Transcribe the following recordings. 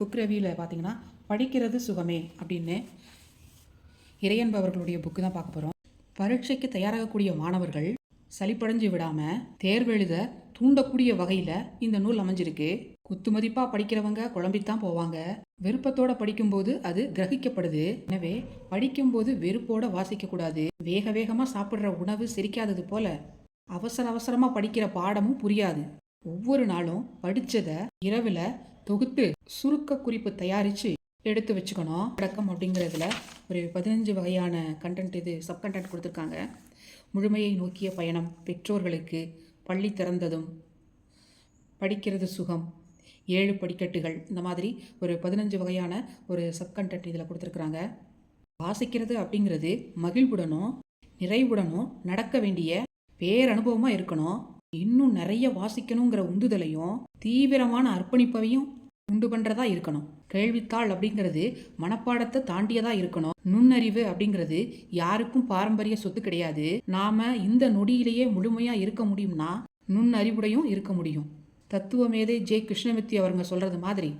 Book பார்த்தீங்கன்னா படிக்கிறது சுகமே அப்படின்னு இறையன்பவர்களுடைய புக்கு தான் பார்க்க போகிறோம் பரீட்சைக்கு தயாராகக்கூடிய மாணவர்கள் சளிப்படைஞ்சு விடாமல் தேர்வெழுத தூண்டக்கூடிய வகையில் இந்த நூல் அமைஞ்சிருக்கு. குத்துமதிப்பாக படிக்கிறவங்க குழம்பித்தான் போவாங்க. விருப்பத்தோட படிக்கும்போது அது கிரகிக்கப்படுது. எனவே படிக்கும்போது வெறுப்போட வாசிக்கக்கூடாது. வேக வேகமாக சாப்பிட்ற உணவு செரிக்காதது போல அவசர அவசரமாக படிக்கிற பாடமும் புரியாது. ஒவ்வொரு நாளும் படித்ததை இரவில் தொகுத்து சுருக்க குறிப்பு தயாரித்து எடுத்து வச்சுக்கணும். அடக்கம் அப்படிங்கிறதுல ஒரு பதினஞ்சு வகையான கண்டென்ட் இது சப் கண்டென்ட் கொடுத்துருக்காங்க. முழுமையை நோக்கிய பயணம் பெற்றோர்களுக்கு பள்ளி திறந்ததும் படிக்கிறது சுகம் ஏழு படிக்கட்டுகள் இந்த மாதிரி ஒரு பதினஞ்சு வகையான ஒரு சப் கண்டென்ட் இதில் கொடுத்துருக்குறாங்க. வாசிக்கிறது அப்படிங்கிறது மகிழ்வுடனும் நிறைவுடனும் நடக்க வேண்டிய பேரனுபவமாக இருக்கணும். இன்னும் நிறைய வாசிக்கணுங்கிற உந்துதலையும் தீவிரமான அர்ப்பணிப்பையும் உண்டு பண்ணுறதா இருக்கணும். கேள்வித்தாள் அப்படிங்கிறது மனப்பாடத்தை தாண்டியதா இருக்கணும். நுண்ணறிவு அப்படிங்கிறது யாருக்கும் பாரம்பரிய சொத்து கிடையாது. நாம இந்த நொடியிலேயே முழுமையா இருக்க முடியும்னா நுண்ணறிவுடையும் இருக்க முடியும். தத்துவமேதை ஜே. கிருஷ்ணமூர்த்தி அவருங்க சொல்றது மாதிரி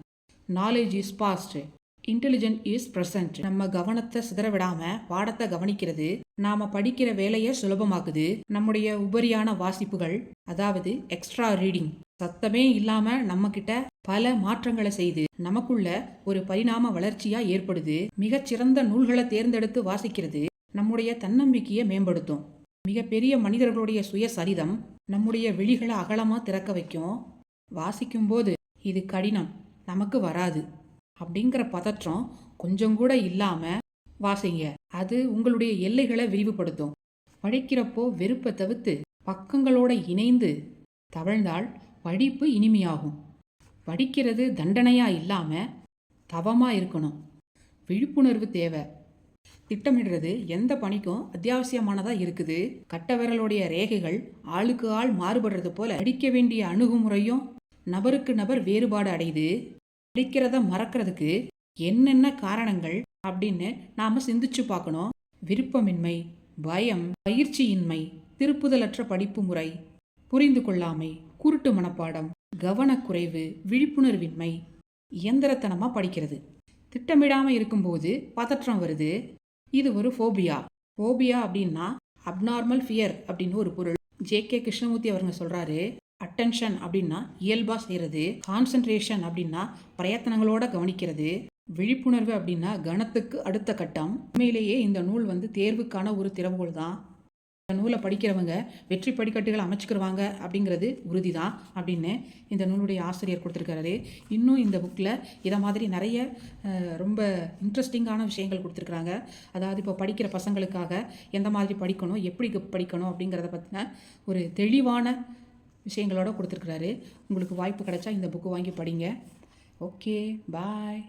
knowledge is past intelligent is present நம்ம கவனத்தை சிதற விடாம பாடத்தை கவனிக்கிறது நாம படிக்கிற வேலையை சுலபமாக்குது. நம்முடைய உபரியான வாசிப்புகள் அதாவது எக்ஸ்ட்ரா ரீடிங் சத்தமே இல்லாம நம்ம கிட்ட பல மாற்றங்களை செய்து நமக்குள்ள ஒரு பரிணாம வளர்ச்சியா ஏற்படுது. மிகச்சிறந்த நூல்களை தேர்ந்தெடுத்து வாசிக்கிறது நம்முடைய தன்னம்பிக்கையை மேம்படுத்தும். மிகப்பெரிய மனிதர்களுடைய சுய சரிதம் நம்முடைய விழிகளை அகலமாக திறக்க வைக்கும். வாசிக்கும்போது இது கடினம் நமக்கு வராது அப்படிங்கிற பதற்றம் கொஞ்சம் கூட இல்லாம வாசிங்க. அது உங்களுடைய எல்லைகளை விரிவுபடுத்தும். படிக்கிறப்போ வெறுப்பை தவிர்த்து பக்கங்களோட இணைந்து தவழ்ந்தால் படிப்பு இனிமையாகும். படிக்கிறது தண்டனையாக இல்லாமல் தவமாக இருக்கணும். விழிப்புணர்வு தேவை. திட்டமிடுறது எந்த பணிக்கும் அத்தியாவசியமானதாக இருக்குது. கட்ட விரலுடைய ரேகைகள் ஆளுக்கு ஆள் மாறுபடுறது போல படிக்க வேண்டிய அணுகுமுறையும் நபருக்கு நபர் வேறுபாடு அடையுது. படிக்கிறத மறக்கிறதுக்கு என்னென்ன காரணங்கள் அப்படின்னு நாம் சிந்திச்சு பார்க்கணும். விருப்பமின்மை பயம் பயிற்சியின்மை திருப்புதலற்ற படிப்பு முறை புரிந்து கொள்ளாமை குருட்டு மனப்பாடம் கவனக்குறைவு விழிப்புணர்வின்மை இயந்திரத்தனமாக படிக்கிறது. திட்டமிடாமல் இருக்கும்போது பதற்றம் வருது. இது ஒரு ஃபோபியா ஃபோபியா அப்படின்னா அப்நார்மல் ஃபியர் அப்படின்னு ஒரு பொருள். ஜே கே கிருஷ்ணமூர்த்தி அவருங்க சொல்கிறாரு அட்டென்ஷன் அப்படின்னா இயல்பா செய்யறது. கான்சென்ட்ரேஷன் அப்படின்னா பிரயத்தனங்களோட கவனிக்கிறது. விழிப்புணர்வு அப்படின்னா கணத்துக்கு அடுத்த கட்டம். உண்மையிலேயே இந்த நூல் வந்து தேர்வுக்கான ஒரு திறவுகோல் தான். நூலை படிக்கிறவங்க வெற்றி படிக்கட்டுகளை அமைச்சுக்கிடுவாங்க அப்படிங்கிறது உறுதி தான் அப்படின்னு இந்த நூலுடைய ஆசிரியர் கொடுத்துருக்காரு. இன்னும் இந்த புக்கில் இதை மாதிரி நிறைய ரொம்ப இன்ட்ரெஸ்டிங்கான விஷயங்கள் கொடுத்துருக்குறாங்க. அதாவது இப்போ படிக்கிற பசங்களுக்காக எந்த மாதிரி படிக்கணும் எப்படி படிக்கணும் அப்படிங்கிறத பற்றின ஒரு தெளிவான விஷயங்களோட கொடுத்துருக்குறாரு. உங்களுக்கு வாய்ப்பு கிடைச்சா இந்த புக்கு வாங்கி படிங்க. Okay bye